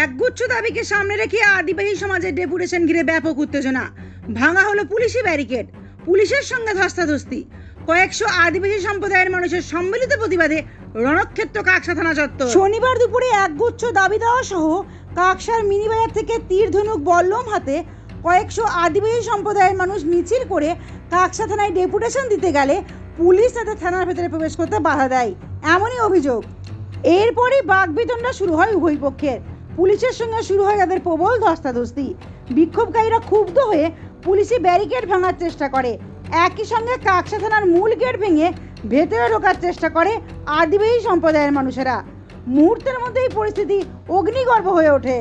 একগুচ্ছ দাবিকে সামনে রেখে আদিবাসী সমাজের ডেপুটেশন ঘিরে ব্যাপক উত্তেজনা। ভাঙা হলো পুলিশি ব্যারিকেড, পুলিশের সঙ্গে ধস্তাধস্তি। কয়েকশো আদিবাসী সম্প্রদায়ের মানুষের সম্মিলিত প্রতিবাদে রণক্ষেত্র কাকসা থানা চত্বর। শনিবার দুপুরে একগুচ্ছ দাবি দেওয়া সহ কাকসার মিনিবাজার থেকে তীর ধনুক বল্লম হাতে কয়েকশো আদিবাসী সম্প্রদায়ের মানুষ মিছিল করে কাকসা থানায় ডেপুটেশন দিতে গেলে পুলিশ তাদের থানার ভেতরে প্রবেশ করতে বাধা দেয়। এমনই অভিযোগ। এরপরই বাগবিতণ্ডা শুরু হয় উভয় পক্ষের। পুলিশের সঙ্গে শুরু হয় তাদের প্রবল ধস্তাধস্তি। বিক্ষোভকারীরা ক্ষুব্ধ হয়ে পুলিশি ব্যারিকেড ভাঙার চেষ্টা করে। একই সঙ্গে কাকসা থানার মূল গেট ভেঙে ভেতরে ঢোকার চেষ্টা করে আদিবাসী সম্প্রদায়ের মানুষেরা। মুহূর্তের মধ্যেই পরিস্থিতি অগ্নিগর্ভ হয়ে ওঠে।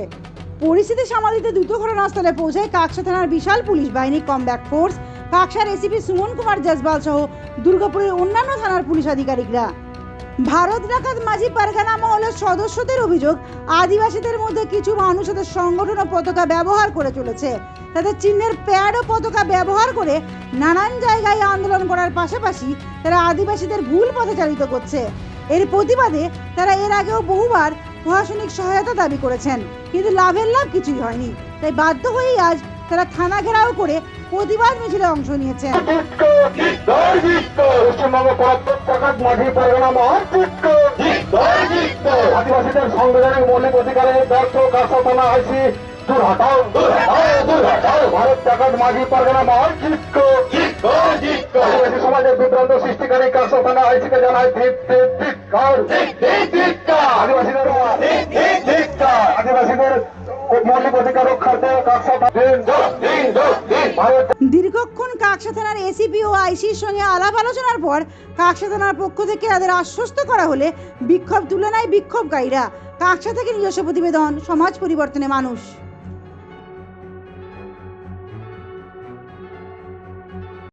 পরিস্থিতি সামাল দিতে দ্রুত ঘটনাস্থলে পৌঁছায় কাকসা থানার বিশাল পুলিশ বাহিনী কমব্যাক ফোর্স, কাকসার এসিপি সুমন কুমার জসবাল সহ দুর্গাপুরের অন্যান্য থানার পুলিশ আধিকারিকরা। ভারত ডাকাত মাঝি পারগানা মহলের সদস্যদের অভিযোগ, আদিবাসীদের মধ্যে কিছু মানুষ তাদের সংগঠন ও পতাকা ব্যবহার করে চলেছে। তাদের চিহ্নের প্যাড ও পতাকা ব্যবহার করে নানান জায়গায় আন্দোলন করার পাশাপাশি তারা আদিবাসীদের ভুল পথে চালিত করছে। এর প্রতিবাদে তারা এর আগেও বহুবার প্রশাসনিক সহায়তা দাবি করেছেন, কিন্তু লাভের লাভ কিছুই হয়নি। তাই বাধ্য হয়েই আজ তারা থানা ঘেরাও করে প্রতিবাদ মিছিলে অংশ নিয়েছেন। মাঝি পরগনা মহাচিত্র আদিবাসীদের সংবিধানিক মৌলিক অধিকারের ব্যর্থ কাছা থানা আইসি দূর হটাও দূর হটাও ভারত প্রকাশ মাঝি পরগনা মহাচিত্র আদিবাসী সমাজের বিভ্রান্ত সৃষ্টিকারী কাছা থানা জানায় ধিক ধিক ধিক্কার। আদিবাসীদের আদিবাসীদের মৌলিক অধিকার রক্ষার্থে দীর্ঘক্ষণ কাকসা থানার এসিপি ও আইসির সঙ্গে আলাপ আলোচনার পর কাকসা থানার পক্ষ থেকে তাদের আশ্বস্ত করা হলে বিক্ষোভ তুলে নেয় বিক্ষোভকারীরা। কাকসা থেকে নিজস্ব প্রতিবেদন, সমাজ পরিবর্তনে মানুষ।